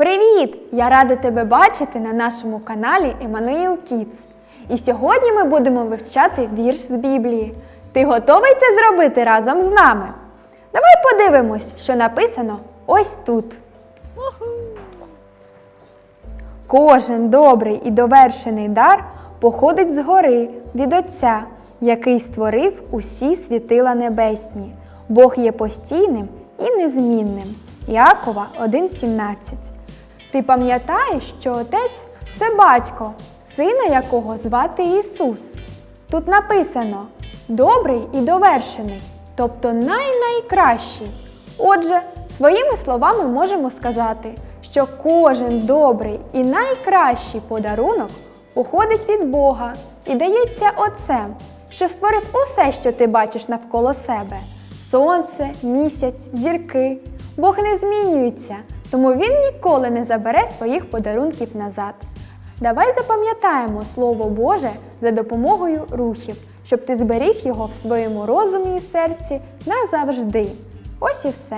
Привіт! Я рада тебе бачити на нашому каналі Еммануїл Кіц. І сьогодні ми будемо вивчати вірш з Біблії. Ти готовий це зробити разом з нами? Давай подивимось, що написано ось тут. Кожен добрий і довершений дар походить згори від Отця, який створив усі світила небесні. Бог є постійним і незмінним. Іакова 1,17. Ти пам'ятаєш, що Отець це батько, сина якого звати Ісус. Тут написано добрий і довершений, тобто най-найкращий. Отже, своїми словами можемо сказати, що кожен добрий і найкращий подарунок походить від Бога і дається Отцем, що створив усе, що ти бачиш навколо себе: сонце, місяць, зірки. Бог не змінюється, тому Він ніколи не забере своїх подарунків назад. Давай запам'ятаємо Слово Боже за допомогою рухів, щоб ти зберіг його в своєму розумі і серці назавжди. Ось і все.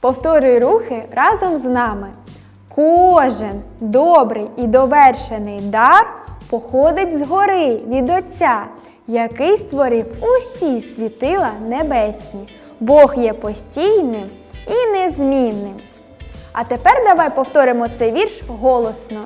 Повторюй рухи разом з нами. Кожен добрий і довершений дар походить згори від Отця, який створив усі світила небесні. Бог є постійним і незмінним. А тепер давай повторимо цей вірш голосно.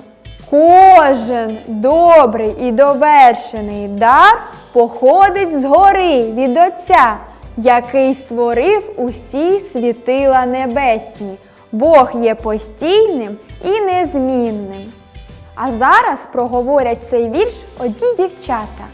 Кожен добрий і довершений дар походить згори від Отця, який створив усі світила небесні. Бог є постійним і незмінним. А зараз проговорять цей вірш одні дівчата.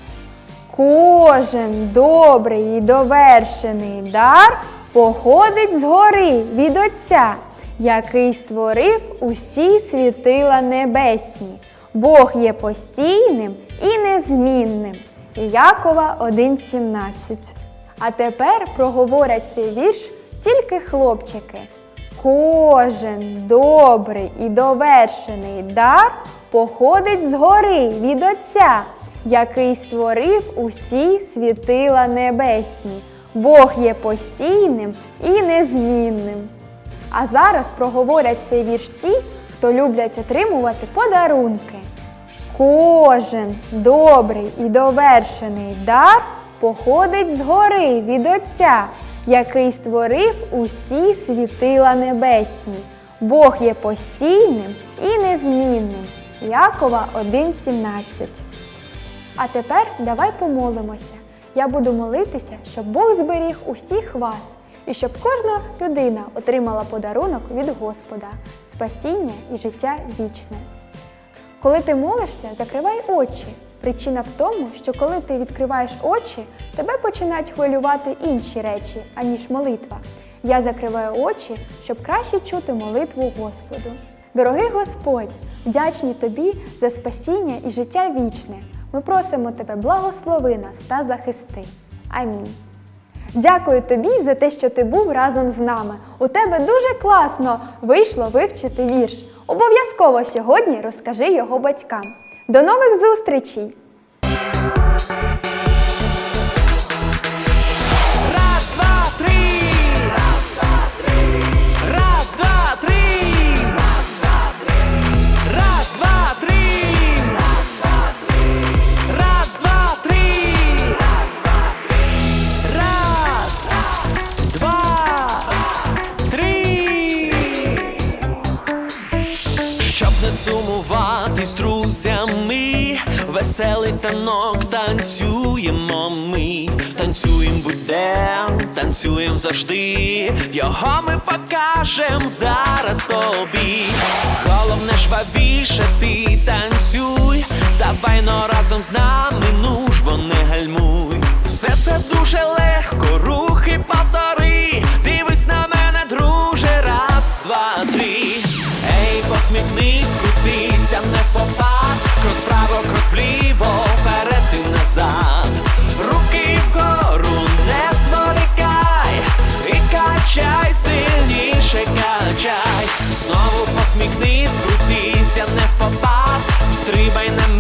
Кожен добрий і довершений дар походить згори від Отця, який створив усі світила небесні. Бог є постійним і незмінним. Якова 1,17. А тепер проговорять цей вірш тільки хлопчики. Кожен добрий і довершений дар походить згори від Отця, який створив усі світила небесні. Бог є постійним і незмінним. А зараз проговорять цей вірш ті, хто люблять отримувати подарунки. Кожен добрий і довершений дар походить згори від Отця, який створив усі світила небесні. Бог є постійним і незмінним. Якова 1,17. А тепер давай помолимося. Я буду молитися, щоб Бог зберіг усіх вас і щоб кожна людина отримала подарунок від Господа, спасіння і життя вічне. Коли ти молишся, закривай очі. Причина в тому, що коли ти відкриваєш очі, тебе починають хвилювати інші речі, аніж молитва. Я закриваю очі, щоб краще чути молитву Господу. Дорогий Господь, вдячні тобі за спасіння і життя вічне. Ми просимо тебе, благослови нас та захисти. Амінь. Дякую тобі за те, що ти був разом з нами. У тебе дуже класно вийшло вивчити вірш. Обов'язково сьогодні розкажи його батькам. До нових зустрічей! Друзями, веселий танок танцюємо ми, танцюєм будем, танцюєм завжди. Його ми покажем зараз тобі. Головне жвавіше ти танцюй, давай но разом з нами, ну ж бо не гальмуй. Все це дуже легко, рухи повтори. Дивись на мене, друже, раз, два, три. Ей, посміхнись, крутися, не попад. Крок вправо, крок вліво, вперед і назад. Руки вгору, не зволікай. І качай, сильніше качай. Знову посміхнись, крутися, не попад. Стрибай на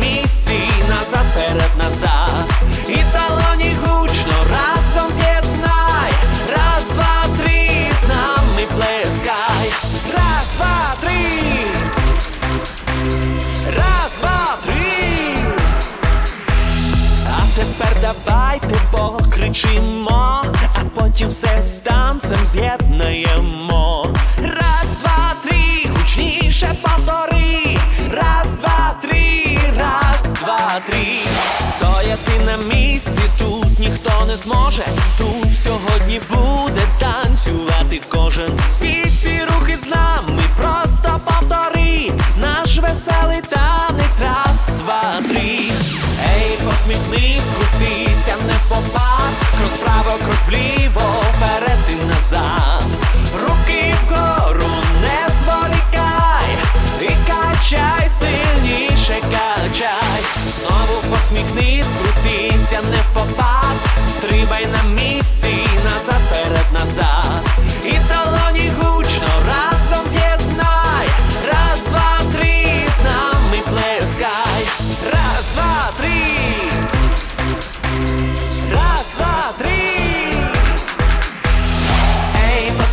танцем з'єднаємо. Раз, два, три, гучніше повтори. Раз, два, три, раз, два, три. Стояти на місці тут ніхто не зможе. Тут сьогодні буде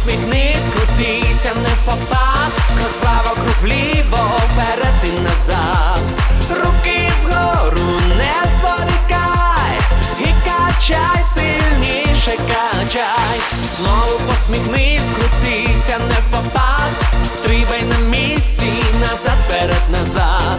Ей, посміхнись, крутися, не попад. Крок вправо, крок вліво, вперед і назад. Руки вгору, не зволікай. І качай сильніше, качай. Знову посміхнись, крутися, не попад. Стрибай на місці, назад, перед, назад.